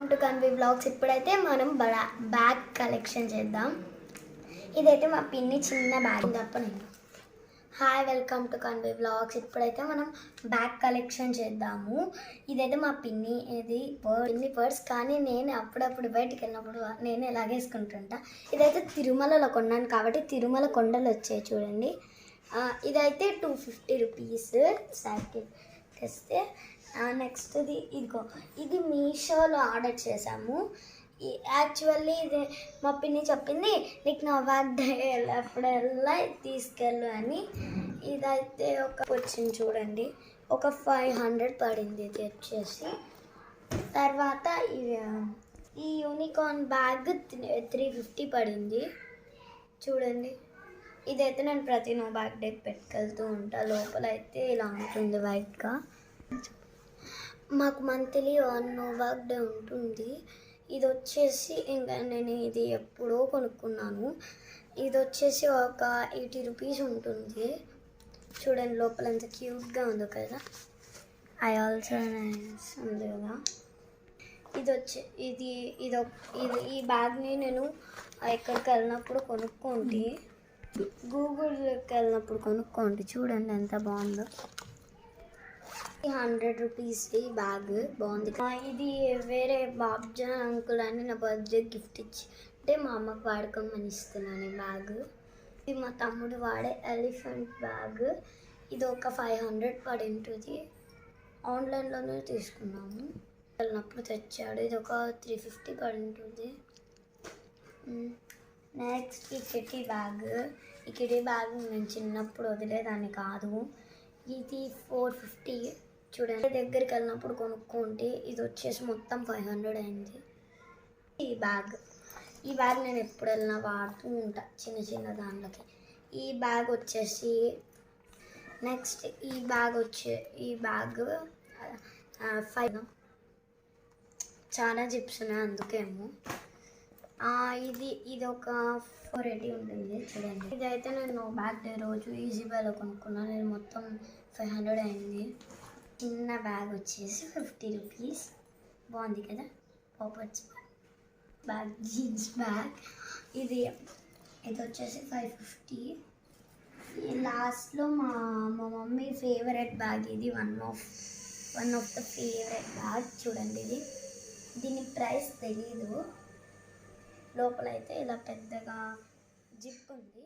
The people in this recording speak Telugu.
టు కన్వీ బ్లాగ్స్ ఇప్పుడైతే మనం బ్యాగ్ కలెక్షన్ చేద్దాం. ఇదైతే మా పిన్ని చిన్న బ్యాగ్ తప్ప నేను. Hi welcome to Kanvi blogs ఇప్పుడైతే మనం బ్యాగ్ కలెక్షన్ చేద్దాము. ఇదైతే మా పిన్ని ఇది పిన్ని పర్స్ కానీ నేను అప్పుడప్పుడు బయటికి వెళ్ళినప్పుడు నేను ఎలాగేసుకుంటుంటా ఇదైతే తిరుమలలో కొన్నాను కాబట్టి తిరుమల కొండలు వచ్చాయి చూడండి. ఇదైతే టూ ఫిఫ్టీ రూపీస్ సార్కి తెస్తే నెక్స్ట్ది ఇదిగో ఇది మీషోలో ఆర్డర్ చేసాము యాక్చువల్లీ ఇది మా పిన్ని చెప్పింది నీకు నా బర్త్డే వెళ్ళినప్పుడల్లా తీసుకెళ్ళు అని. ఇదైతే ఒక వచ్చింది చూడండి ఒక ఫైవ్ హండ్రెడ్ పడింది ఇది వచ్చేసి. తర్వాత ఈ యూనికార్న్ బ్యాగ్ త్రీ ఫిఫ్టీ పడింది. చూడండి ఇదైతే నేను ప్రతి నో బ్యాగ్ డేకి పెట్టుకెళ్తూ ఉంటా. లోపల అయితే ఇలా ఉంటుంది వైట్గా. మాకు monthly one no bag day ఉంటుంది. ఇది వచ్చేసి ఇంకా నేను ఇది ఎప్పుడో కొనుక్కున్నాను. ఇది వచ్చేసి ఒక ఎయిటీ రూపీస్ ఉంటుంది. చూడండి లోపల ఎంత క్యూట్గా ఉందో కదా. ఐ ఆల్సో ఉంది కదా. ఇది వచ్చి ఇది ఇది ఇది ఈ బ్యాగ్ని నేను ఎక్కడికి వెళ్ళినప్పుడు కొనుక్కోండి. గూగుల్కి వెళ్ళినప్పుడు కొనుక్కోండి. చూడండి ఎంత బాగుందో. హండ్రెడ్ రూపీస్ది బ్యాగ్. బాగుంది. ఇది వేరే బాబ్జా అంకుల్ అని నా బర్త్డే గిఫ్ట్ ఇచ్చి అంటే మా అమ్మకి వాడుకోమని ఇస్తున్నాను ఈ బ్యాగ్. ఇది మా తమ్ముడు వాడే ఎలిఫెంట్ బ్యాగ్. ఇది ఒక ఫైవ్ హండ్రెడ్ పడి ఉంటుంది ఆన్లైన్లోనే తీసుకున్నాము. వెళ్ళినప్పుడు తెచ్చాడు. ఇది ఒక త్రీ ఫిఫ్టీ పడి ఉంటుంది నెక్స్ట్ ఈ కిటీ బ్యాగ్. ఈ కిటీ బ్యాగ్ నేను చిన్నప్పుడు వదిలేదాన్ని కాదు. ఇది ఫోర్ ఫిఫ్టీ చూడండి. దగ్గరికి వెళ్ళినప్పుడు కొనుక్కుంటే ఇది వచ్చేసి మొత్తం ఫైవ్ హండ్రెడ్ అయింది. ఈ బ్యాగ్ ఈ బ్యాగ్ నేను ఎప్పుడు వెళ్ళినా వాడుతూ ఉంటా చిన్న చిన్న దాంట్లోకి. ఈ బ్యాగ్ వచ్చేసి నెక్స్ట్ ఈ బ్యాగ్ వచ్చే ఈ బ్యాగ్ ఫైవ్ చాలా జిప్స్ ఉన్నాయి అందుకేమో. ఇది ఇది ఒక ఫోర్ ఎయిటీ ఉంటుంది చూడండి. ఇదైతే నేను బ్యాగ్ డే రోజు ఈజీ బ్యాగ్లో కొనుక్కున్నాను నేను మొత్తం ఫైవ్ హండ్రెడ్ అయింది. చిన్న బ్యాగ్ వచ్చేసి ఫిఫ్టీ రూపీస్ బాగుంది కదా? పాపర్స్ బ్యాగ్ జీన్స్ బ్యాగ్ ఇది ఇది వచ్చేసి ఫైవ్ ఫిఫ్టీ లాస్ట్లో మా మా మమ్మీ ఫేవరెట్ బ్యాగ్ ఇది. One of one of the favourite bag చూడండి ఇది. దీని ప్రైస్ తెలీదు. లోపల అయితే ఇలా పెద్దగా జిప్ ఉంది.